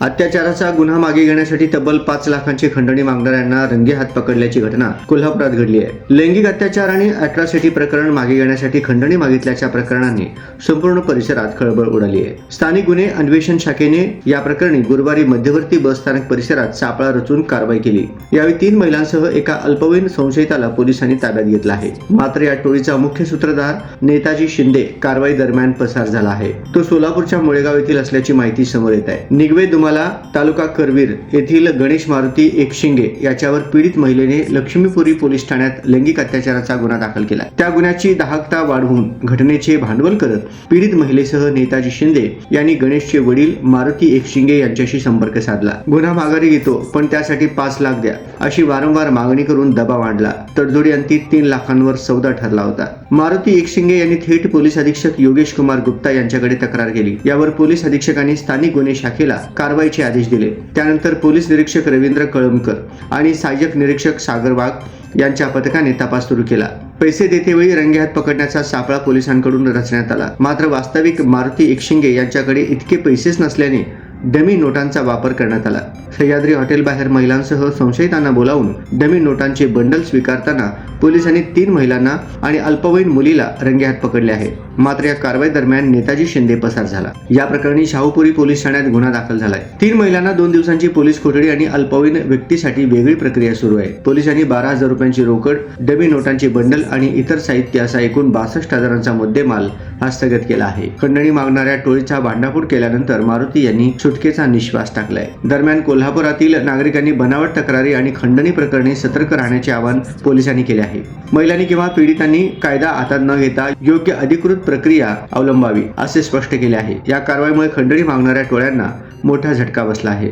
अत्याचाराचा गुन्हा मागे घेण्यासाठी तब्बल पाच लाखांची खंडणी मागणाऱ्यांना रंगे हात पकडल्याची घटना कोल्हापुरात घडली आहे. लैंगिक अत्याचार आणि अट्रॉसिटी प्रकरण मागे घेण्यासाठी खंडणी मागितल्याच्या प्रकरणाने संपूर्ण परिसरात खळबळ उडाली आहे. स्थानिक गुन्हे अन्वेषण शाखेने या प्रकरणी गुरुवारी मध्यवर्ती बस स्थानक परिसरात सापळा रचून कारवाई केली. यावेळी तीन महिलांसह एका अल्पवयीन संशयिताला पोलिसांनी ताब्यात घेतला आहे. मात्र या टोळीचा मुख्य सूत्रधार नेताजी शिंदे कारवाई दरम्यान पसार झाला आहे. तो सोलापूरच्या मुळेगाव येथील असल्याची माहिती समोर येत आहे. निगवे दुमाला तालुका करवीर येथील गणेश मारुती एकशिंगे याच्यावर पीडित महिलेने लक्ष्मीपुरी पोलीस ठाण्यात लैंगिक अत्याचाराचा गुन्हा दाखल केला. त्या गुन्ह्याची दाहकता वाढवून घटनेचे भांडवल करत पीडित महिलेसह नेताजी शिंदे यांनी गणेशचे वडील मारुती एकशिंगे यांच्याशी संपर्क साधला. गुन्हा माघारी घेतो पण त्यासाठी पाच लाख द्या अशी वारंवार मागणी करून दबाव आणला. तडजोडी अंती तीन लाखांवर सौदा ठरला होता. मारुती एकशिंगे यांनी थेट पोलीस अधीक्षक योगेश कुमार गुप्ता यांच्याकडे तक्रार केली. यावर पोलीस अधीक्षकांनी स्थानिक गुन्हे शाखेला कारवाई कारवाईचे आदेश दिले. त्यानंतर पोलीस निरीक्षक रवींद्र कळमकर आणि सहाय्यक निरीक्षक सागर वाघ यांच्या पथकाने तपास सुरू केला. पैसे देतेवेळी रंगेहात पकडण्याचा सापळा पोलिसांकडून रचण्यात आला. मात्र वास्तविक मारुती एकशिंगे यांच्याकडे इतके पैसेच नसल्याने डमी नोटांचा वापर करण्यात आला. सह्याद्री हॉटेल बाहेर महिलांसह संशयितांना बोलावून डमी नोटांचे बंडल स्वीकारताना पोलिसांनी तीन महिलांना आणि अल्पवयीन मुलीला रंगेहात पकडले आहे. मात्र या कारवाई दरम्यान नेताजी शिंदे पसार झाला. या प्रकरणी शाहूपुरी पोलीस ठाण्यात गुन्हा दाखल झालाय. तीन महिलांना दोन दिवसांची पोलीस कोठडी आणि अल्पवयीन व्यक्तीसाठी वेगळी प्रक्रिया सुरू आहे. पोलिसांनी बारा हजार रुपयांची रोकड डबी नोटांची बंडल आणि इतर साहित्य असा एकूण बासष्ट हजारांचा मुद्देमाल हस्तगत केला आहे. खंडणी मागणाऱ्या टोळीचा भांडाफोड केल्यानंतर मारुती यांनी सुटकेचा निश्वास टाकलाय. दरम्यान कोल्हापुरातील नागरिकांनी बनावट तक्रारी आणि खंडणी प्रकरणी सतर्क राहण्याचे आवाहन पोलिसांनी केले आहे. महिलांनी किंवा पीडितांनी कायदा हातात न घेता योग्य अधिकृत प्रक्रिया अवलंबावी असे स्पष्ट केले आहे. या कारवाईमुळे खंडणी मागणाऱ्या टोळ्यांना मोठा झटका बसला आहे.